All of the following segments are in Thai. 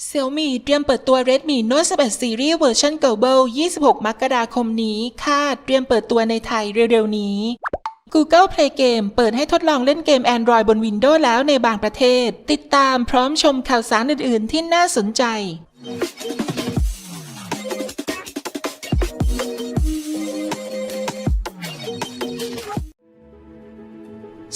Xiaomi เตรียมเปิดตัว Redmi Note 11 Series เวอร์ชัน Global 26 มกราคมนี้ คาดเตรียมเปิดตัวในไทยเร็วๆนี้ Google Play Game เปิดให้ทดลองเล่นเกม Android บน Windows แล้วในบางประเทศ ติดตามพร้อมชมข่าวสารอื่นๆที่น่าสนใจ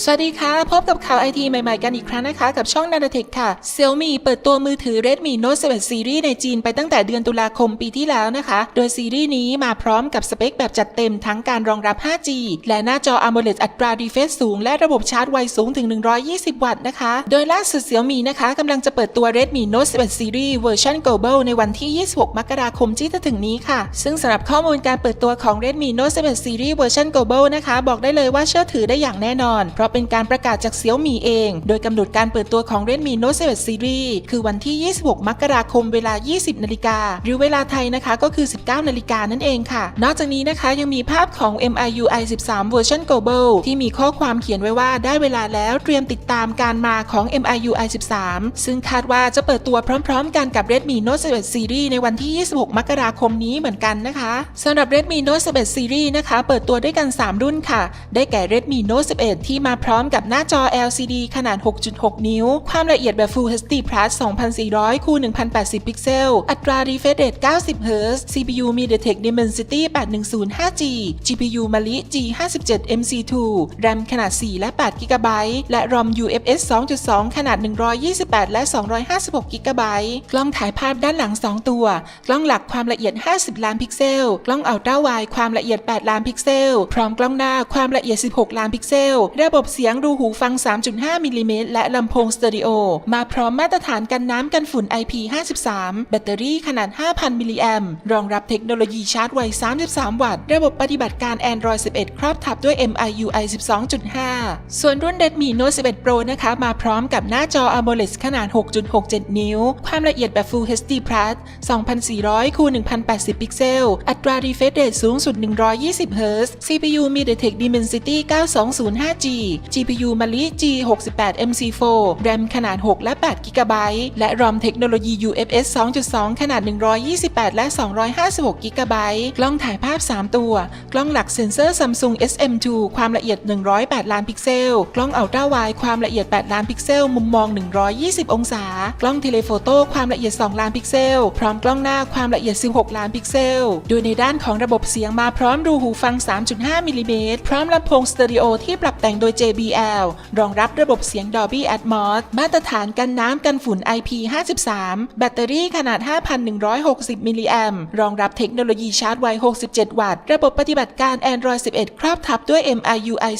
สวัสดีค่ะ พบกับข่าวไอทีใหม่ๆกันอีกครั้งนะคะ กับช่องนา a เทคค่ะ Xiaomi เปิดตัวมือถือ Redmi Note 11 Series ในจีนไปตั้งแต่เดือนตุลาคมปีที่แล้วนะคะ โดยซีรีส์นี้มาพร้อมกับสเปคแบบจัดเต็มทั้งการรองรับ 5G และหน้าจอ AMOLED อัตรา refresh สูง และระบบชาร์จไวสูงถึง 120 วัตต์นะคะ โดยล่าสุด Xiaomi นะคะกำลังจะเปิดตัว Redmi Note 11 Series เวอร์ชัน Global ในวันที่ 26 มกราคมที่จะถึงนี้ค่ะ ซึ่งสำหรับข้อมูลการเปิดตัวของ Redmi Note 11 Series เวอร์ชัน Global นะคะ บอกได้เลยว่าเชื่อถือได้อย่างแน่นอน เพราะเป็นการประกาศจาก Xiaomi เอง โดยกำหนดการเปิดตัวของ Redmi Note 11 Series คือวันที่ 26 มกราคมเวลา 20 นาฬิกา หรือเวลาไทยนะคะก็คือ 19 นาฬิกานั่นเองค่ะ นอกจากนี้นะคะยังมีภาพของ MIUI 13เวอร์ชัน Global ที่มีข้อความเขียนไว้ว่าได้เวลาแล้วเตรียมติดตามการมาของ MIUI 13 ซึ่งคาดว่าจะเปิดตัวพร้อม ๆ กันกับ Redmi Note 11 Series ในวันที่ 26 มกราคมนี้เหมือนกันนะคะสำหรับ Redmi Note 11 Series นะคะ เปิดตัวด้วยกัน 3 รุ่นค่ะ ได้แก่ Redmi Note 11 ที่มาพร้อมกับหน้าจอ LCD ขนาด 6.6 นิ้ว ความละเอียดแบบ Full HD Plus 2400คูณ1080 พิกเซล อัตรา refresh rate 90 Hz CPU MediaTek Dimensity 810 5G GPU Mali G57 MC2 RAM ขนาด 4 และ8 GB และ ROM UFS 2.2 ขนาด 128 และ 256 GB กล้องถ่ายภาพด้านหลัง 2 ตัว กล้องหลักความละเอียด 50 ล้านพิกเซล กล้องอัลตร้าไวความละเอียด 8 ล้านพิกเซล พร้อมกล้องหน้าความละเอียด 16 ล้านพิกเซล ระบบเสียงรูหูฟัง 3.5 มิลลิเมตรและลำโพงสเตอริโอ มาพร้อมมาตรฐานกันน้ำกันฝุ่น IP53 แบตเตอรี่ขนาด 5,000 มิลลิแอมรองรับเทคโนโลยีชาร์จไว 33 วัตต์ ระบบปฏิบัติการ Android 11 ครอบทับด้วย MIUI 12.5 ส่วนรุ่น Redmi Note 11 Pro นะคะ มาพร้อมกับหน้าจอ AMOLED ขนาด 6.67 นิ้ว ความละเอียดแบบ Full HD Plus 2400คูณ1080 พิกเซล อัตรา refresh rate สูงสุด 120 Hz CPU MediaTek Dimensity 920 5G GPU Mali G68 MC4 RAM ขนาด 6 และ 8 GB และ ROM เทคโนโลยี UFS 2.2 ขนาด 128 และ 256 GB กล้องถ่ายภาพ 3 ตัว กล้องหลักเซ็นเซอร์ Samsung SM2 ความละเอียด 108 ล้านพิกเซล กล้องอัลตร้าไวด์ความละเอียด 8 ล้านพิกเซล มุมมอง 120 องศา กล้องเทเลโฟโต้ความละเอียด 2 ล้านพิกเซล พร้อมกล้องหน้าความละเอียด 16 ล้านพิกเซล โดยในด้านของระบบเสียงมาพร้อมรูหูฟัง 3.5 มิลลิเมตร พร้อมลำโพงสเตอริโอที่ปรับแต่งโดย JBL รองรับระบบเสียง Dolby Atmos มาตรฐานกันน้ำกันฝุ่น IP53 แบตเตอรี่ขนาด 5,160 มิลลิแอมรองรับเทคโนโลยีชาร์จไว 67 วัตต์ ระบบปฏิบัติการ Android 11 ครอบทับด้วย MIUI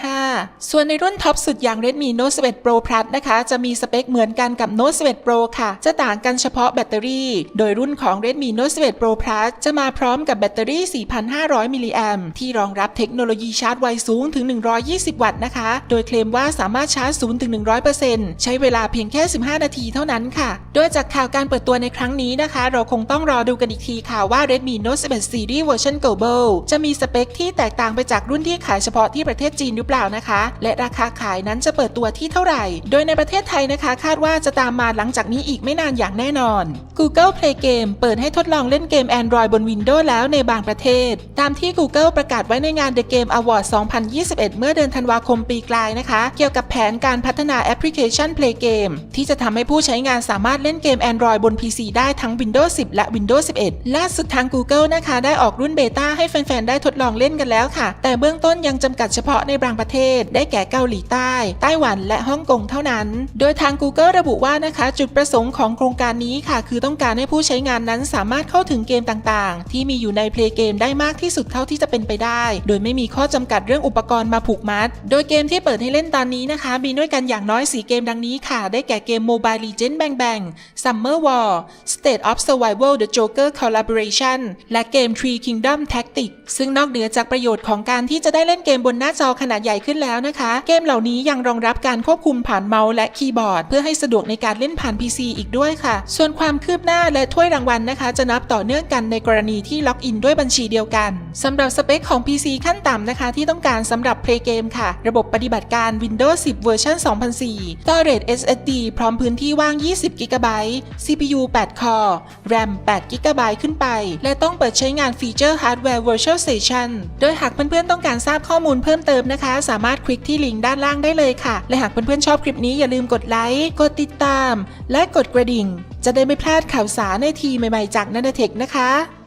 12.5 ส่วนในรุ่นท็อปสุดอย่าง Redmi Note 11 Pro Plus นะคะ จะมีสเปคเหมือนกันกับ Note 11 Pro ค่ะ จะต่างกันเฉพาะแบตเตอรี่ โดยรุ่นของ Redmi Note 11 Pro Plus จะมาพร้อมกับแบตเตอรี่ 4,500 มิลลิแอมที่รองรับเทคโนโลยีชาร์จไวสูงถึง 120 วัตต์นะคะ โดยเคลมว่าสามารถชาร์จ0ถึง100%ใช้เวลาเพียงแค่ 15 นาทีเท่านั้นค่ะ โดยจากข่าวการเปิดตัวในครั้งนี้นะคะ เราคงต้องรอดูกันอีกทีค่ะว่า Redmi Note 11 Series เวอร์ชัน Global จะมีสเปคที่แตกต่างไปจากรุ่นที่ขายเฉพาะที่ประเทศจีนหรือเปล่านะคะ และราคาขายนั้นจะเปิดตัวที่เท่าไหร่ โดยในประเทศไทยนะคะ คาดว่าจะตามมาหลังจากนี้อีกไม่นานอย่างแน่นอน Google Play Game เปิดให้ทดลองเล่นเกม Android บน Windows แล้วในบางประเทศ ตามที่ Google ประกาศไว้ในงาน The Game Award 2021 เมื่อเดือนธันวาคมปีกลายนะคะ เกี่ยวกับแผนการพัฒนาแอปพลิเคชัน Play Game ที่จะทำให้ผู้ใช้งานสามารถเล่นเกม Android บน PC ได้ทั้ง Windows 10 และ Windows 11 ล่าสุดทาง Google นะคะ ได้ออกรุ่นเบต้าให้แฟน ๆ ได้ทดลองเล่นกันแล้วค่ะ แต่เบื้องต้นยังจำกัดเฉพาะในบางประเทศ ได้แก่เกาหลีใต้ ไต้หวันและฮ่องกงเท่านั้น โดยทาง Google ระบุว่านะคะ จุดประสงค์ของโครงการนี้ค่ะ คือต้องการให้ผู้ใช้งานนั้นสามารถเข้าถึงเกมต่างๆ ที่มีอยู่ใน Play Game ได้มากที่สุดเท่าที่จะเป็นไปได้ โดยไม่มีข้อจำกัดเรื่องอุปกรณ์มาผูกมัดโดยเกมที่เปิดให้เล่นตอนนี้นะคะ มีด้วยกันอย่างน้อย 4 เกมดังนี้ค่ะ ได้แก่เกม Mobile Legends Bang Bang Summer War State of Survival The Joker Collaboration และเกม Tree Kingdom Tactics ซึ่งนอกเหนือจากประโยชน์ของการที่จะได้เล่นเกมบนหน้าจอขนาดใหญ่ขึ้นแล้วนะคะ เกมเหล่านี้ยังรองรับการควบคุมผ่านเมาส์และคีย์บอร์ด เพื่อให้สะดวกในการเล่นผ่าน PC อีกด้วยค่ะ ส่วนความคืบหน้าและถ้วยรางวัลนะคะ จะนับต่อเนื่องกันในกรณีที่ล็อกอินด้วยบัญชีเดียวกันสำหรับสเปคของ PC ขั้นต่ำนะคะ ที่ต้องการสำหรับ Play Game ค่ะระบบปฏิบัติการ Windows 10 เวอร์ชัน2004 Storage SSD พร้อมพื้นที่ว่าง 20 GB CPU 8 Core RAM 8 GB ขึ้นไป และต้องเปิดใช้งานฟีเจอร์ Hardware Virtual Station โดยหากเพื่อนๆ ต้องการทราบข้อมูลเพิ่มเติมนะคะ สามารถคลิกที่ลิงก์ด้านล่างได้เลยค่ะ และหากเพื่อนๆ ชอบคลิปนี้อย่าลืมกดไลค์ กดติดตาม และกดกระดิ่ง จะได้ไม่พลาดข่าวสารในทีใหม่ๆ จากนันเทคนะคะ